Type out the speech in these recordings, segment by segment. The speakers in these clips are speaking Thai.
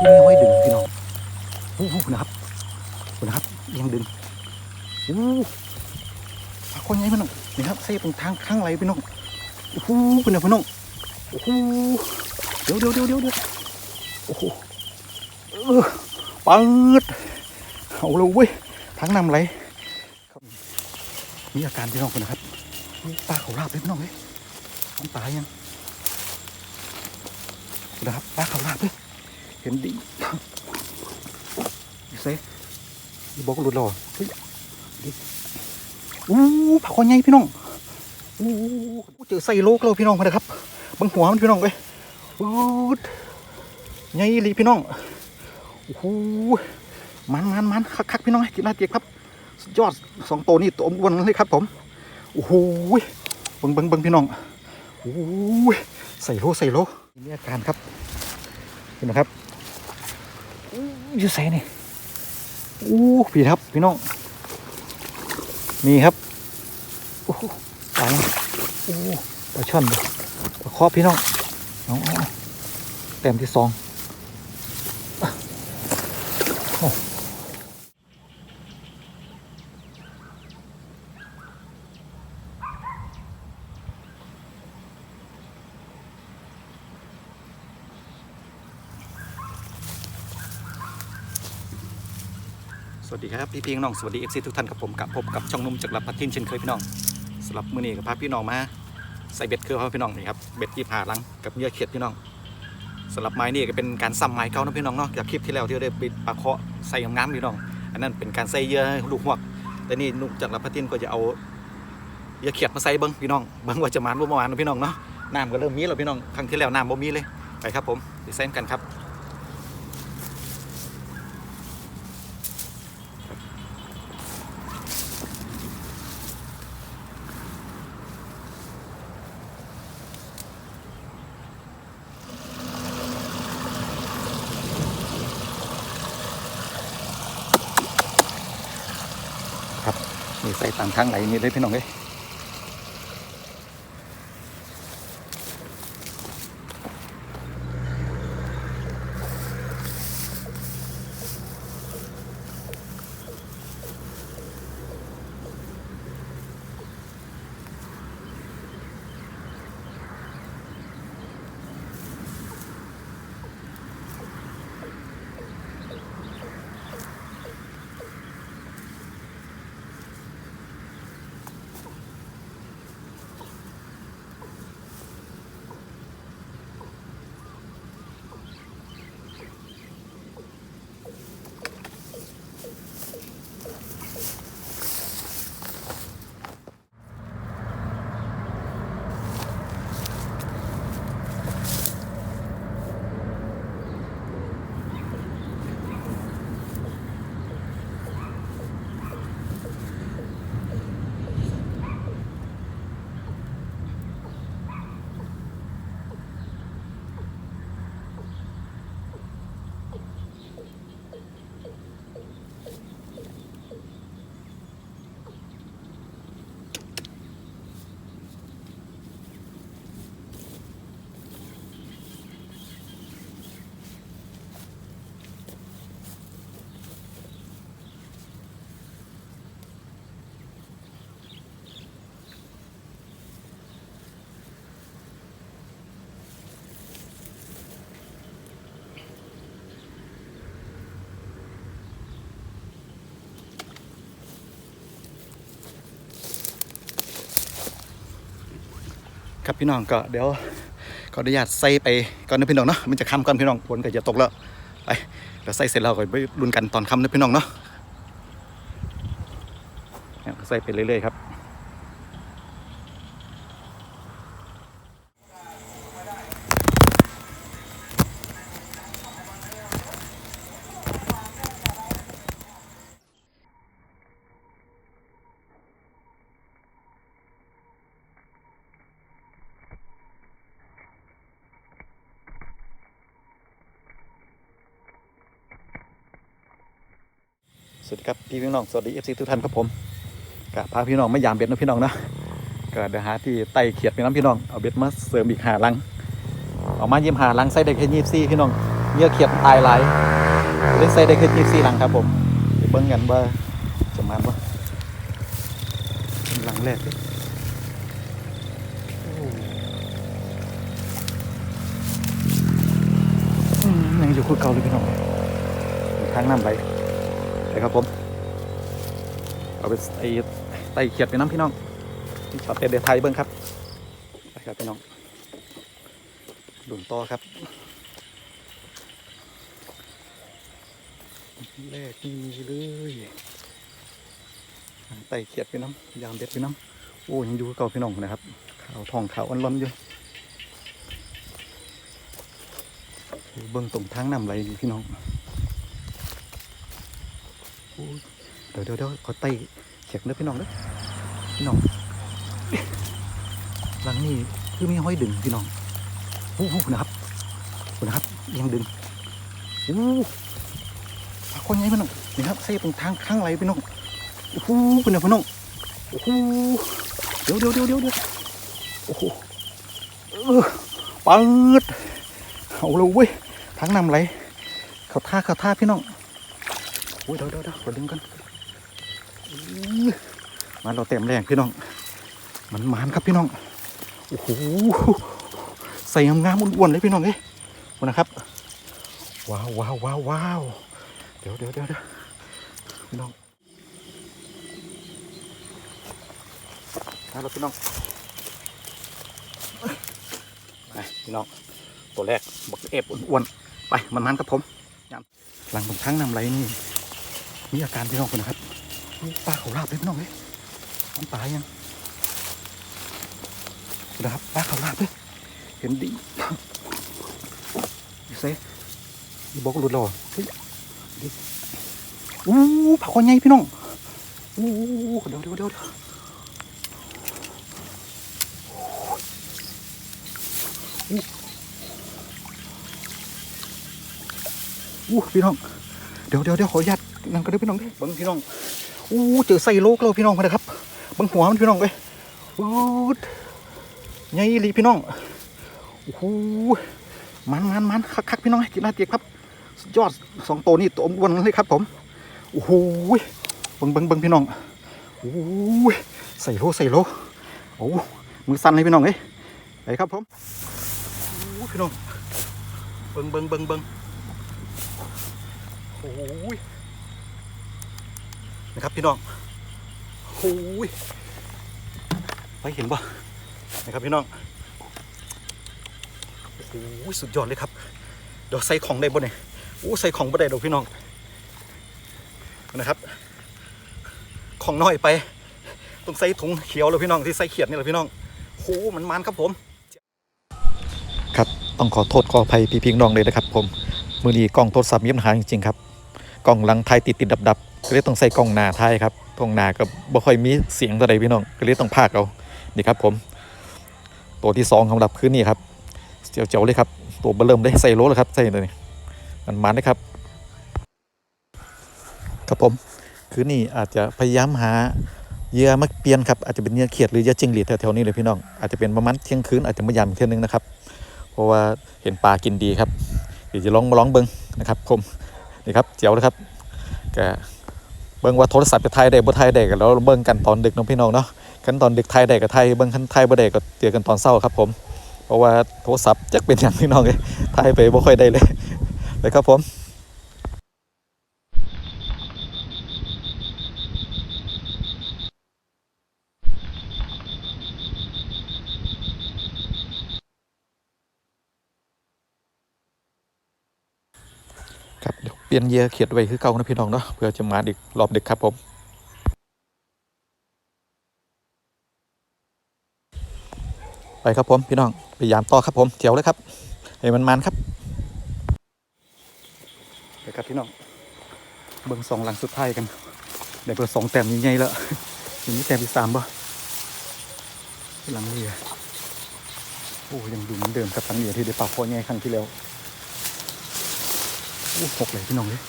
ผู้นี้ไว้ดึงพี่น้องโอ้โหนะครับคุณนะครับยังดึงโอ้ปลาคนใหญ่พี่น้องนี่ครับใส่ตรงทางข้างไหลพี่น้องโอ้โหพี่น้องพี่น้องโอ้โหเดี๋ยวเดี๋ยวเดี๋ยวเดี๋ยวเดี๋ยวโอ้โหเออปัดเอาเลยเว้ยทางนำไหลมีอาการพี่น้องคนนะครับโอ้ปลาเขาราบเลยพี่น้องเฮ้ยต้องตายยังนะครับปลาเขาราบเลย เห็นดีเซ่บอกหลุดหรอเฮ้ยดิอู้ปลาคอใหญ่พี่น้องอู้เจอใส่โลกแล้วพี่น้องมาเลยครับบังหัวมันพี่น้องเว้ยอู้ใหญ่ลีพี่น้องโอ้โหมันมันมันคักคักๆพี่น้องกินลาเตียบครับสุดยอดสองตัวนี่ตัวอ้วนเลยครับผมโอ้โหเบิ่งเบิ่งเบิ่งพี่น้องโอ้โหใส่โลใส่โลมีอาการครับเห็นไหมครับ อู้อยูใส่นี่อู้พี่ครับพี่น้องนี่ครับโอ้โหตายโอ้ปลาช่อนเลยปลาครอบพี่น้องน้องเอาแต้มที่สองโอ้ ครับพี่พี่น้องสวัสดีเอฟซีทุกท่านกับผมกับพบกับช่องนุ่มจากลับพัดทินเช่นเคยพี่น้องสำหรับมื้อนี้กับพาพี่น้องมาใส่เบ็ดเครือเขาพี่น้องนี่ครับเบ็ดยี่ผ่าลังกับเหยื่อเขียดพี่น้องสำหรับไม้นี่ก็เป็นการซ้ำไม้เก่านะพี่น้องเนาะจากคลิปที่แล้วที่เราได้ปิดปลาเคาะใส่งามๆพี่น้อง อันนั้นเป็นการใส่เยื่อลูกหวกแต่นี่นุ่มจากลับพัดทินก็จะเอาเยื่อเขียดมาใส่เบิ้งพี่น้องเบิ้งว่าจะมันบ่มานะพี่น้องเนาะน้ำก็เริ่มมีแล้วพี่น้องครั้งที่แล้วน้ำบ่มีเลยไปครับผมไปใส่กันครับ นี่ใส่ตามทางไหลนี่เลยพี่น้องเอ้ย ครับพี่น้องก็เดี๋ยวขออนุญาตใส่ไปก่อนนะพี่น้องเนาะมันจะค่ำก่อนพี่น้องฝนก็จะตกแล้วไปเดี๋ยวใส่เสร็จแล้วก็ไปรุนกันตอนค่ำนะพี่น้องเนาะใส่ไปเรื่อยๆครับ วัสดีครับพี่พี่น้องสวัสดีเอฟซีทุกท่านครับผมก็พาพี่น้องมายามเบ็ดนะพี่น้องนะก็เดี๋ยวหาที่ไต่เขียดไปน้ำพี่น้องเอาเบ็ดมาเสริมอีกหาลังเอามาเยี่ยมหาลังใส่ได้แค่ยี่สิบสี่พี่น้องเหยื่อเขียดตายหลายเล่นใส่ได้แค่ยี่สี่หลังครับผมไปเบิ่งกันว่าจะมาบ่เป็นหลังแรกเลยโอ้อืมยังอยู่คู่เก่าเลยพี่น้องทางน้ำไป ไปครับผมเอาไปไอไต่เขียดไปน้ำพี่น้องที่ช็อตเด็ดเดยวไทยเบิ้งครับไปครับพี่น้องดุนต่อครับแรกนี่เลยไต่เขียดไปน้ำยามเด็ดไปน้ำโอ้ยังอยู่กับเก่าพี่น้องนะครับขาวทองขาวอันร้อนอยู่เบิ้งตรงทางน้ำไหลพี่น้อง เดี๋ยวเดี๋ยวเดี๋ยวขอไต่เขียกเด้อพี่น้องเด้อพี่น้องหลังนี้คือมีห้อยดึงพี่น้องโอ้โหนะครับคุณนะครับยังดึงโอ้ปลาคนใหญ่พี่น้องนี่ครับใส่ตรงทางข้างไหลพี่น้องโอ้โหคุณนะพี่น้องโอ้โหเดี๋ยวเดี๋ยวเดี๋ยวเดี๋ยวโอ้โหเออปัดเอาเลยเว้ยทางน้ำไหลเขาท่าเขาท่าพี่น้อง อ้ยเดี๋ยวเดี๋ยวเดี๋ยวขอดึงกันมันเราเต็มแรงพี่น้อง มันมานครับพี่น้อง โอ้โห ใส่งามๆอ้วนๆเลยพี่น้องเอ้ยมานะครับ ว้าวว้าวว้าวว้าวเดี๋ยวเดี๋ยวเดี๋ยวเดี๋ยวพี่น้องมาแล้วพี่น้องไปพี่น้อง ตัวแรกบักเอฟอ้วนๆไปมันมันครับผมยำหลังตรงทั้งนำไรนี่ มีอาการพี่น้องคนนะครับปลาเขาราบเลยพี่น้องเลยมันตายยังนะครับปลาเขาราบเลยเห็นดีดิเซ่ดีบอกหลุดแล้วเหรอเฮ้ยอู้ผักคอใหญ่พี่น้องอู้เดี๋ยวเดี๋ยวเดี๋ยวอู้อู้พี่น้อง เดี๋ยวเดี๋ยวเดี๋ยวขออนุญาต นั่งกันด้วยพี่น้องเด้บิ้งพี่น้องอู้เจอไส้โลกแล้วพี่น้องมาเลยครับเบังหัวมันพี่น้องไปอู้ใหญ่ลีพี่น้องโอ้โหมันมันมันคักคักพี่น้องกินได้เตียครับยอดสองตัวนี่ตัวอ้วนเลยครับผมโอ้โหเบิ้งเบิ้งเบิ้งพี่น้องโอ้ยใส่โลใส่โลโอ้มือสั่นเลยพี่น้องเอ้ยไปครับผมโอ้พี่น้องเบิ้งเบิ้งเบิ้งเบิ้งโอ้ย นะครับพี่น้องโอ้ยไปเห็นปะนะครับพี่น้องโอ้ยสุดยอดเลยครับเดี๋ยวใส่ของได้บ่เนี่ยโอ้ใส่ของบ่ได้ดอกพี่น้องนะครับ ของน้อยไปต้องใส่ถุงเขียวเลยพี่น้องที่ใส่เขียดนี่แหละพี่น้องโหมันมันครับผม ครับต้องขอโทษขออภัยพี่พิงน้องเลยนะครับ ผมมือนี้กล้องโทรศัพท์มีปัญหาจริงๆครับกล้องหลังถ่ายติดติดดับดับๆ ก็เลยต้องใส่กล้องหน้าถ่ายครับกล้องหน้าก็บ่ค่อยมีเสียงเท่าใดพี่น้องก็เลยต้องพากเอานี่ครับผมตัวที่สองสำหรับคืนนี้ครับเจียวๆเลยครับตัวเบอร์เริ่มได้ใส่โลแล้วครับใส่ตัวนี้มันมันเลยครับ ครับผมคืนนี้อาจจะพยายามหาเหยื่อมาเปลี่ยนครับอาจจะเป็นเหยื่อเขียดหรือเหยื่อจิงหรีดแถวๆนี้เลยพี่น้องอาจจะเป็นประมาณเที่ยงคืนอาจจะมายามอีกเที่ยนึงนะครับ เพราะว่าเห็นปลากินดีครับเดี๋ยวจะลองมาลองเบิ้งนะครับผมนี่ครับเจียวเลยครับก็ เบิ่งว่าโทรศัพท์จะถ่ายได้บ่ถ่ายได้ก็แล้วเบิ่งกันตอนดึกน้องพี่น้องเนาะขั้นตอนดึกถ่ายได้ก็ถ่ายเบิ่งขันถ่ายบ่ได้ก็เจอกันตอนเช้าครับผม เพราะว่าโทรศัพท์จักเป็นหยังพี่น้องเอ้ยถ่ายไปบ่ค่อยได้เลยเลยครับผมครับเดี๋ยว เปลี่ยนเยื่อเขียดไว้คือเก่านะพี่น้องเนาะเพื่อจะมาดึกรอบดึกครับผมไปครับผมพี่น้องพยายามต่อครับผมเจียวเลยครับให้มันมันครับไปครับพี่น้องเบิ้งสองหลังสุดท้ายกันเดี๋ยวเบอร์สองแต้มใหญ่แล้วอย่งนี้แต้มที่สามบ่หลังเรือโอ้ยังดูเหมือนเดิมกับหลังเรือที่ได้ปากคอใหญ่ครั้งที่แล้ว อ้หกเลยพี่น้องเลย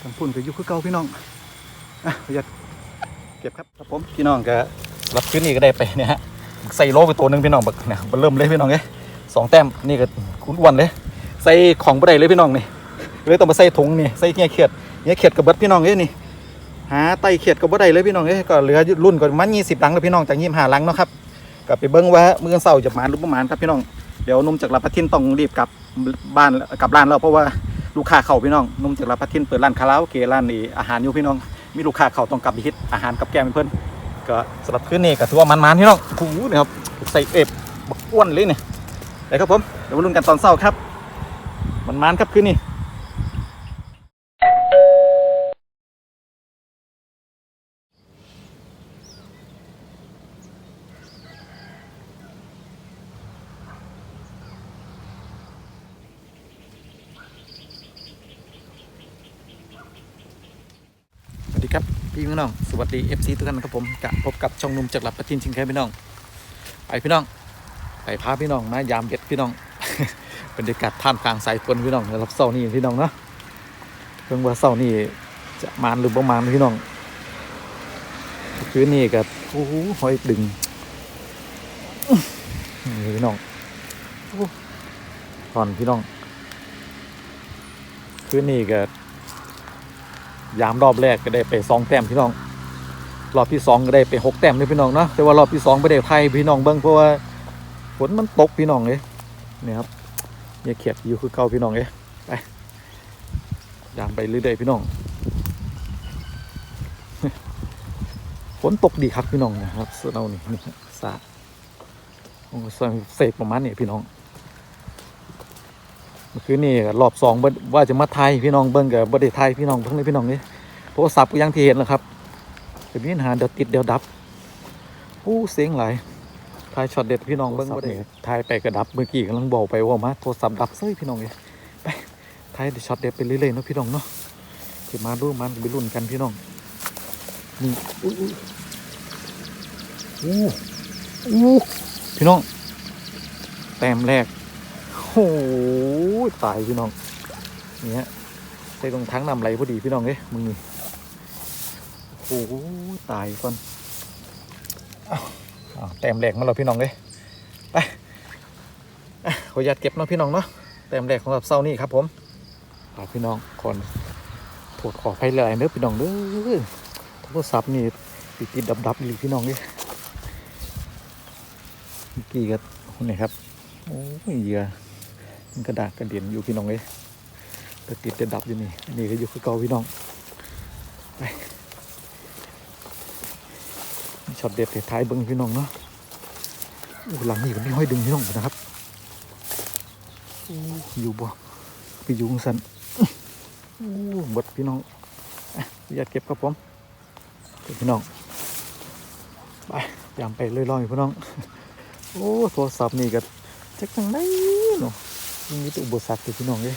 ทางพุ่นก็อยุคคือเก่าพี่น้องอะประหยัดเก็บครับครับผมพี่น้องก็รับขึ้นนี่ก็ได้ไปเนี่ยฮะใส่โลไปตัวหนึงพี่น้องบักเนี่ยมันเริ่มเลยพี่น้องเอ้ยสองแต้มนี่ก็คุ้นอ้วนเลย ใส่ของบ่ได้เลยพี่น้องนี่เลยต้องมาใส่ถุงนี่ใส่เงี้ยเขียดเงี้ยเขียดกับเบิดพี่น้องเอ้ยนี่หาไตเขียดกับบ่ได้เลยพี่น้องเอ้ยก็เหลือรุ่นก็ประมันยี่สิบลังแล้วพี่น้องจากยี่สิบห้าลังเนาะครับก็ไปเบิ่งว่ามือเช้าจะมาหรือบ่มาครับพี่น้อง เดี๋ยวนุ่มจากลาพัทินต้องรีบกลับบ้านกลับร้านแล้วเพราะว่าลูกค้าเข้าพี่น้องนุ่มจากลาพัทินเปิดร้านคาราโอเกะร้านนี้อาหารอยู่พี่น้อง มีลูกค้าเข้าต้องกลับไปฮิตอาหารกับแกมเพื่อนก็สำหรับคืนนี้ก็ถือว่ามันๆพี่น้องโอ้โหนะครับใส่เอฟบักอ้วนเลยนี่ไปครับผมเดี๋ยวมาลุ้นกันตอนเช้าครับมันมันครับคืนนี้สวัสดีครับพี่พี่น้องสวัส ดี FC ทุกท่านครับผมกะพบกับช่องนุ่มจากหลับประทินชิงแค่พี่น้องไปพี่น้องไปพาพี่น้องมายามเบ็ดพี่น้องบรรยากาศท่ามกลางสายฝนพี่น้องรับเสาร์นี่พี่น้องเนาะเพิ่งว่าเสาร์นี่จะมานหรือประมาณพี่น้องคืนนี้กับโอ้โหหอยดึงนี่พี่น้องโอ้ตอนพี่น้องคืนนี้กับยามรอบแรกก็ได้ไปสองแต้มพี่น้อง รอบที่สองก็ได้ไปหกแต้มเลยพี่น้องเนาะแต่ว่ารอบที่สองไม่ได้ไทยพี่น้องเบิ้งเพราะว่าฝนมันตกพี่น้องเลยนี่ครับเนี่ยเขียดอยู่คือเก่าพี่น้องเอ้ยไปยางไปเรื่อยๆพี่น้องฝนตกดีครับพี่น้องนะครับเสื้อเรานี่นี่สาดโอ้ใส่เศษประมาณนี้พี่น้องเมื่อคืนนี่รอบสองว่าจะมาไทยพี่น้องเบิ้งกับบ่ได้ไทยพี่น้องเพิ่งเลยพี่น้องนี่โทรศัพท์ก็ยังที่เห็นแหล้วครับ เป็นปัญหาเดี๋ยวติดเดี๋ยวดับอู้เสียงหลายถ่ายช็อตเด็ดพี่น้องเบิ้งว่าได้ถ่ายไปกระดับเมื่อกี้กำลังบอกไปว่ามาโทรศัพท์ดับเซ้ยพี่น้องเลยไปถ่ายช็อตเด็ดไปเรื่อยๆเนาะพี่น้องเนาะที่มาดูมันไปรุ่นกันพี่น้องนี่อู้อู้อู้อู้พี่น้อง แต้มแรกโอ้โหตายพี่น้องเนี่ยใส่ตรงทั้งนำไหลพอดีพี่น้องเอ้ยมึงนี่ โอ้โหตายก่อนอ้าวแต้มแหลกมาแล้วพี่น้องเลยไปอะขออนุญาตเก็บเนาะพี่น้องเนาะแต้มแหลกของเราเศร้านี่ครับผมฝากพี่น้องคนโทษขอไปเลยเด้อพี่น้องเด้อโทรศัพท์นี่ติดติดดับดับๆอยู่พี่น้องเลยเมื่อกี้ก็นี่ครับโอ้ยเหยื่อมันกระดาษกระเด็นอยู่พี่น้องเลยแต่ติดแต่ดับอยู่นี่อันนี่ก็อยู่คือเก่าพี่น้องไป ช็อตเด็ดท้ายเบิ้งพี่น้องเนาะหลังนี่ก็ไม่ห้อยดึงพี่น้องนะครับอยู่บ่ไปอยู่จังสันบดพี่น้องอะอยากเก็บครับผมเก็บพี่น้องไปยามไปเรื่อยๆพี่น้อง โอ้โทรศัพท์นี่ก็จักจังไดเนาะยังมีแตัวอุปสรรคอยู่พี่น้องเลย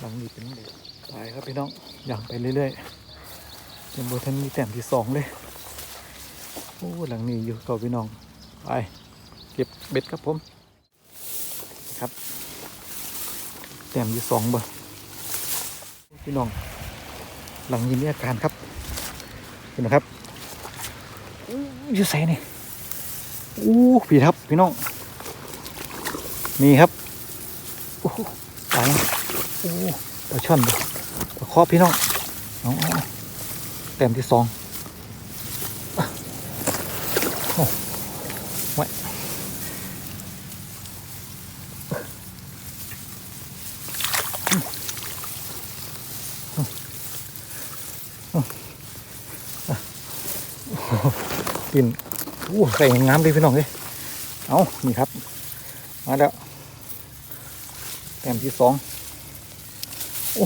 หลังนี้เป็นเด็กไปครับพี่น้องยามไปเรื่อยๆยังบ่ทันมีแต้มที่สองเลย อ้หลังนี้อยู่เก่าพี่น้องไปเก็บเบ็ดครับผมครับแต้มที่สองบ่พี่น้อง หลังนี้มีอาการครับเห็นไหมครับอู้อยู่ใส่นี่อู้พี่ครับพี่น้องนี่ครับโอ้ตายโอ้ปลาช่อนบ่ปลาครอบพี่น้องเอาเอาเอาแต้มที่สอง ไว้กินโอ้ใส่งามดีพี่น้องเลยเอานี่ครับ มาแล้วแต้มที่สองโอ้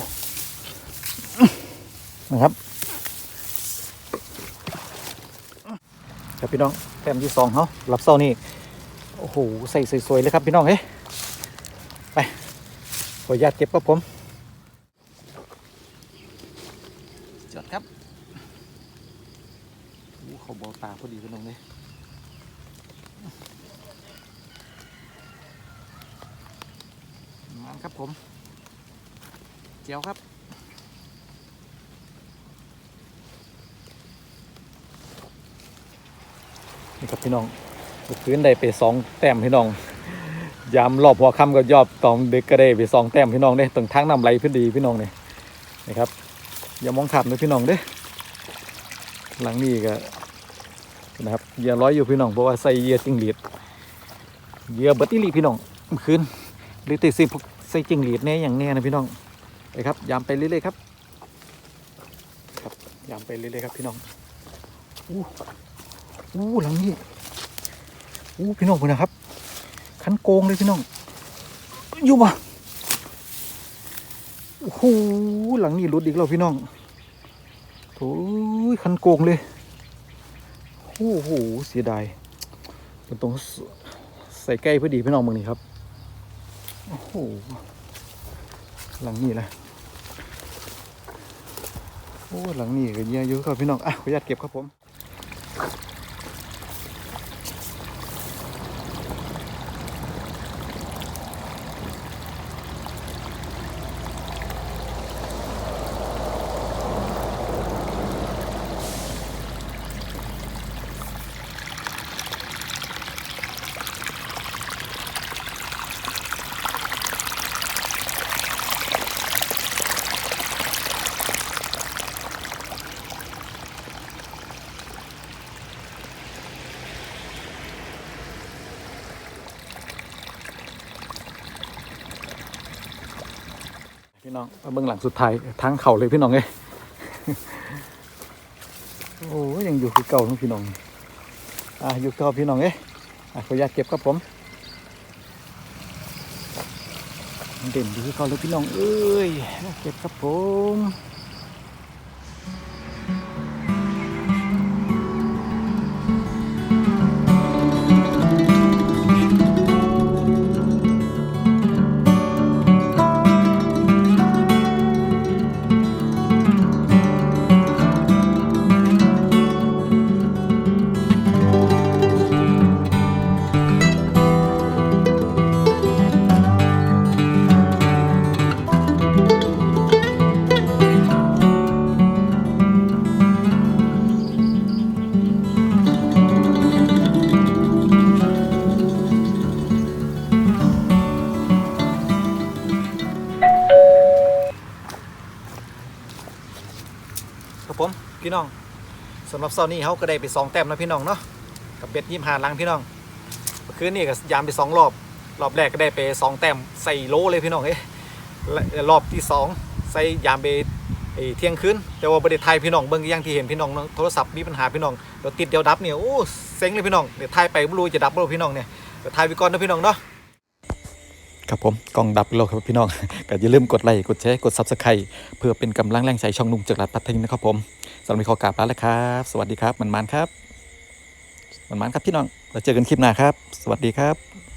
นะครับครับพี่น้อง ต้มที่สองเขารับเศร้านี่โอ้โหใส่สวยๆเลยครับพี่น้องเฮ้ยไปขออนุญาตเก็บครับผมจอดครับโอ้เขาบอตาพอดีพี่น้องเลยมาครับผมเจียวครับ นี่ครับพี่น้องคืนได้ไปสองแต้มพี่น้องยามรอบหัวค่ำก็ยอบตองเด็กก็ได้ไปสองแต้มพี่น้องเด้ตรงทางน้ำไหลพอดีพี่น้องเนี่ยนะครับอย่ามองขับนะพี่น้องเด้หลังนี้ก็นะครับเยื่อร้อยอยู่พี่น้องเพราะว่าใส่เหยื่อจิงหรีดเหยื่อเบัตติลีพี่น้องคืนหรือติดสิพวกใส่จิงหรีดแน่อย่างแน่นะพี่น้องไปครับยามไปเรื่อยๆครับ ครับยามไปเรื่อยๆครับพี่น้อง อู้หลังนี้อู้พี่น้องคุณนะครับขันโกงเลยพี่น้องอยู่บ่โอ้โหหลังนี้รุดอีกแล้วพี่น้องโอ้ยขันโกงเลยโอ้โหเสียดายเป็นตรงใส่ใกล้พอดีพี่น้องมึงนี่ครับโอ้โหหลังนี้แหละโอ้หลังนี้ก็เยอะอยู่ครับพี่น้องอะขออนุญาตเก็บครับผม พี่น้องเบื้องหลังสุดท้ายทางเข่าเลยพี่น้องเอ้ยโอ้ยยังอยู่คือเก่าทั้งพี่น้องอะอยู่เก่าพี่น้องเอ้ยอะขออนุญาตเก็บครับผมเด่นดีคือเก่าเลยพี่น้องเอ้ยเก็บครับผม พี่น้องสำหรับเซานี้เขาก็ได้ไปสองแต้มนะพี่น้องเนาะกับเบ็ดยี่หาลังพี่น้องเมื่อคืนนี่ก็ยามไปสองรอบรอบแรกก็ได้ไปสองแต้มใส่โลเลยพี่น้องเอ้ยรอบที่สองใส่ยามไปไอ้เที่ยงคืนแต่ว่าประเด็นไทยพี่น้องเบิ่งย่างที่เห็นพี่น้องโทรศัพท์มีปัญหาพี่น้องเดี๋ยวติดเดี๋ยวดับเนี่ยโอ้เซ็งเลยพี่น้องเดี๋ยวไทยไปไม่รู้จะดับหรือเปล่าพี่น้องเนี่ยเดี๋ยวไทยไปก่อนนะพี่น้องเนาะครับผมกล้องดับแล้วครับพี่น้องก็อย่าลืมกดไลค์กดแชร์กด Subscribe เพื่อเป็นกำลังแรงใจช่องนุ่งจากรัฐปัตตานีนะครับผม สำหรับมีขอกราบลาแล้วครับ สวัสดีครับมันมันครับมันมันครับพี่น้องเราเจอกันคลิปหน้าครับ สวัสดีครับ